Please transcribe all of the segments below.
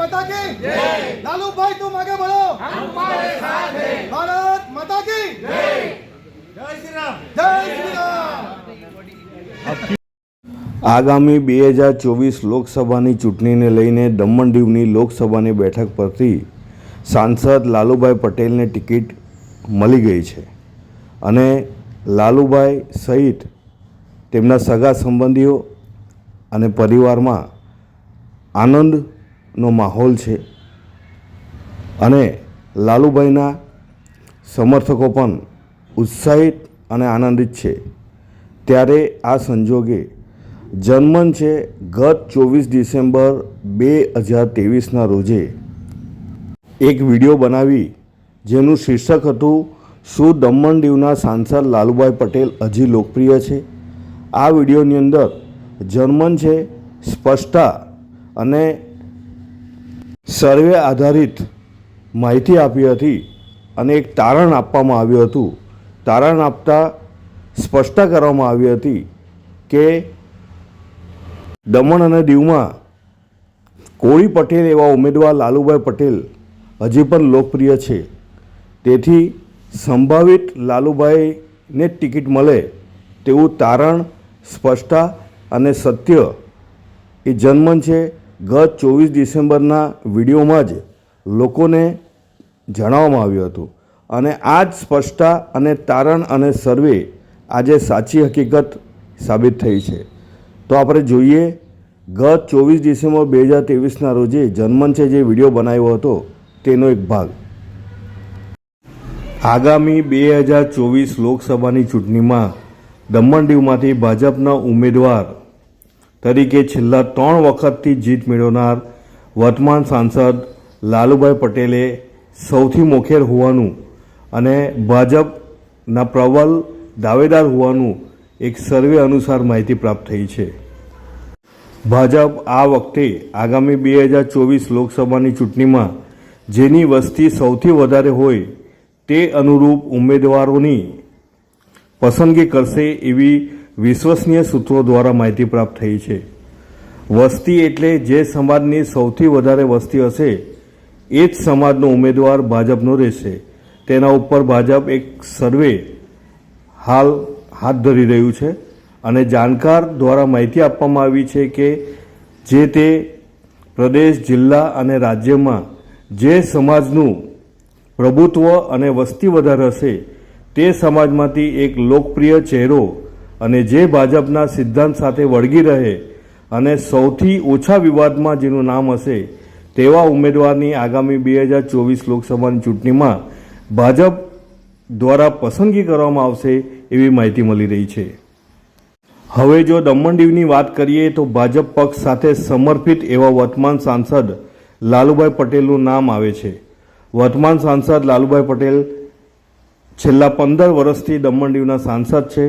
માતા કી લાલુભાઈ તું આગે બોલો ભારત માતા કી જય શ્રી રામ. આગામી બે હજાર ચોવીસ લોકસભાની ચૂંટણીને લઈને દમણ દીવની લોકસભાની બેઠક પરથી સાંસદ લાલુભાઈ પટેલને ટિકિટ મળી ગઈ છે. અને લાલુભાઈ સહિત તેમના સગા સંબંધીઓ અને પરિવારમાં આનંદ આનંદનો માહોલ છે. અને લાલુભાઈના સમર્થકો પણ ઉત્સાહિત અને આનંદિત છે. ત્યારે આ સંજોગે જર્મન છે ગત ચોવીસ ડિસેમ્બર બે હજાર ત્રેવીસના રોજે. એક વીડિયો બનાવી જેનું શીર્ષક હતું, શું દમણ દીવના સાંસદ લાલુભાઈ પટેલ હજી લોકપ્રિય છે? આ વિડીયોની અંદર જર્મન છે સ્પષ્ટતા અને સર્વે આધારિત માહિતી આપી હતી અને એક તારણ આપવામાં આવ્યું હતું. તારણ આપતા સ્પષ્ટતા કરવામાં આવી હતી કે દમણ અને દીવમાં કોળી પટેલ એવા ઉમેદવાર લાલુભાઈ પટેલ હજી પણ લોકપ્રિય છે. તેથી સંભવિત લાલુભાઈને ટિકિટ મળે તેવું તારણ સ્પષ્ટતા અને સત્ય એ જન્મન છે. ગત ચોવીસ ડિસેમ્બરના વિડીયોમાં જ લોકોને જણાવવામાં આવ્યું હતું. અને આ જ સ્પષ્ટતા અને તારણ અને સર્વે આજે સાચી હકીકત સાબિત થઈ છે. તો આપણે જોઈએ, ગત ચોવીસ ડિસેમ્બર બે હજાર ત્રેવીસના રોજે જન્મન છે જે વીડિયો બનાવ્યો હતો, તેનો એક ભાગ. આગામી બે હજાર ચોવીસ લોકસભાની ચૂંટણીમાં દમણ દીવમાંથી ભાજપના ઉમેદવાર તરીકે છેલ્લા ત્રણ વખતથી જીત મેળવનાર વર્તમાન સાંસદ લાલુભાઈ પટેલે સૌથી મોખેર હોવાનું અને ભાજપના પ્રબલ દાવેદાર હોવાનું એક સર્વે અનુસાર માહિતી પ્રાપ્ત થઈ છે. ભાજપ આ વખતે આગામી બે હજાર ચોવીસ લોકસભાની ચૂંટણીમાં જેની વસ્તી સૌથી વધારે હોય તે અનુરૂપ ઉમેદવારોની પસંદગી કરશે એવી વિશ્વસનીય સૂત્રો દ્વારા માહિતી પ્રાપ્ત થઈ છે. વસ્તી એટલે જે સમાજની સૌથી વધારે વસ્તી હશે, એ જ સમાજનો ઉમેદવાર ભાજપનો રહેશે. તેના ઉપર ભાજપ એક સર્વે હાલ હાથ ધરી રહ્યું છે અને જાણકાર દ્વારા માહિતી આપવામાં આવી છે કે જે તે પ્રદેશ, જિલ્લા અને રાજ્યમાં જે સમાજનું પ્રભુત્વ અને વસ્તી વધારે હશે, તે સમાજમાંથી એક લોકપ્રિય ચહેરો અને જે ભાજપના સિદ્ધાંત સાથે વળગી રહે અને સૌથી ઓછા વિવાદમાં જેનું નામ હશે, તેવા ઉમેદવારની આગામી બે હજાર ચોવીસ લોકસભાની ચૂંટણીમાં ભાજપ દ્વારા પસંદગી કરવામાં આવશે એવી માહિતી મળી રહી છે. હવે જો દમણ દીવની વાત કરીએ તો ભાજપ પક્ષ સાથે સમર્પિત એવા વર્તમાન સાંસદ લાલુભાઈ પટેલનું નામ આવે છે. વર્તમાન સાંસદ લાલુભાઈ પટેલ છેલ્લા પંદર વર્ષથી દમણ દીવના સાંસદ છે.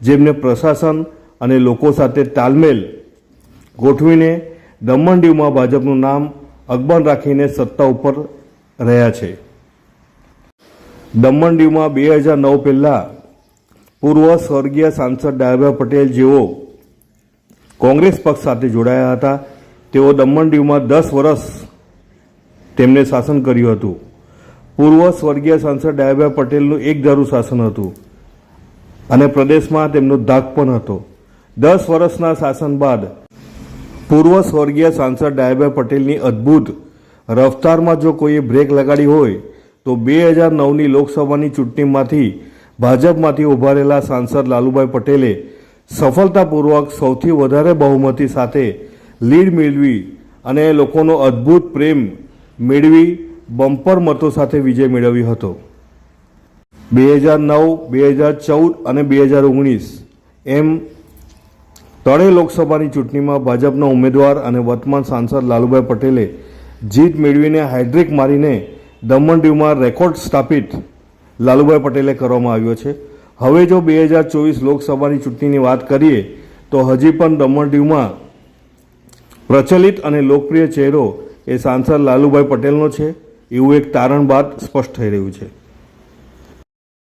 જેમને પ્રશાસન અને લોકો સાથે તાલમેલ ગોઠવીને દમણ દીવમાં ભાજપનું નામ અકબર રાખીને સત્તા ઉપર રહ્યા છે. દમણ દીવમાં બે હજાર નવ પહેલાં પૂર્વ સ્વર્ગીય સાંસદ ડાયાભાઈ પટેલ જેઓ કોંગ્રેસ પક્ષ સાથે જોડાયા હતા, તેઓ દમણ દીવમાં દસ વર્ષ તેમણે શાસન કર્યું હતું. પૂર્વ સ્વર્ગીય સાંસદ ડાયાભાઈ પટેલનું એક ધારું શાસન હતું. અને પ્રદેશમાં તેમનો ધાક પણ હતો. દસ વર્ષના શાસન બાદ પૂર્વ સ્વર્ગીય સાંસદ ડાયાભાઈ પટેલની અદ્ભુત રફતારમાં જો કોઈએ બ્રેક લગાડી હોય, તો બે હજાર નવની લોકસભાની ચૂંટણીમાંથી ભાજપમાંથી ઉભારેલા સાંસદ લાલુભાઈ પટેલે સફળતાપૂર્વક સૌથી વધારે બહુમતી સાથે લીડ મેળવી અને લોકોનો અદ્ભુત પ્રેમ મેળવી, બમ્પર મતો સાથે વિજય મેળવ્યો હતો. બે હજાર નવ, બે હજાર ચૌદ અને બે હજાર ઓગણીસ. એમ ત્રણેય લોકસભાની ચૂંટણીમાં ભાજપના ઉમેદવાર અને વર્તમાન સાંસદ લાલુભાઈ પટેલે જીત મેળવીને હાઇડ્રિક મારીને દમણ દીવમાં રેકોર્ડ સ્થાપિત લાલુભાઈ પટેલે કરવામાં આવ્યો છે. હવે જો બે હજાર ચોવીસ લોકસભાની ચૂંટણીની વાત કરીએ, તો હજી પણ દમણ દીવમાં પ્રચલિત અને લોકપ્રિય ચહેરો એ સાંસદ લાલુભાઈ પટેલનો છે. એવું એક તારણ બાદ સ્પષ્ટ થઈ રહ્યું છે.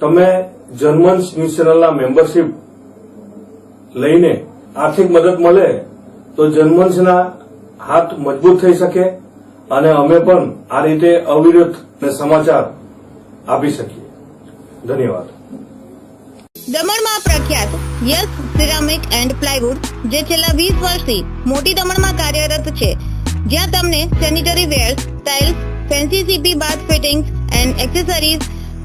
તમે જનમંચ ન્યૂઝ ચેનલના મેમ્બરશીપ લઈને આર્થિક મદદ મળે તો જનમંચના હાથ મજબૂત થઈ શકે અને અમે પણ આ રીતે અવિરત સમાચાર આપી શકીએ. ધન્યવાદ. દમણમાં પ્રખ્યાત યસ સિરામિક એન્ડ પ્લાયવુડ, જે છેલ્લા વીસ વર્ષથી મોટી દમણમાં કાર્યરત છે, જ્યાં તમને sanitary ware, tiles, fancy CP, bath fittings and accessories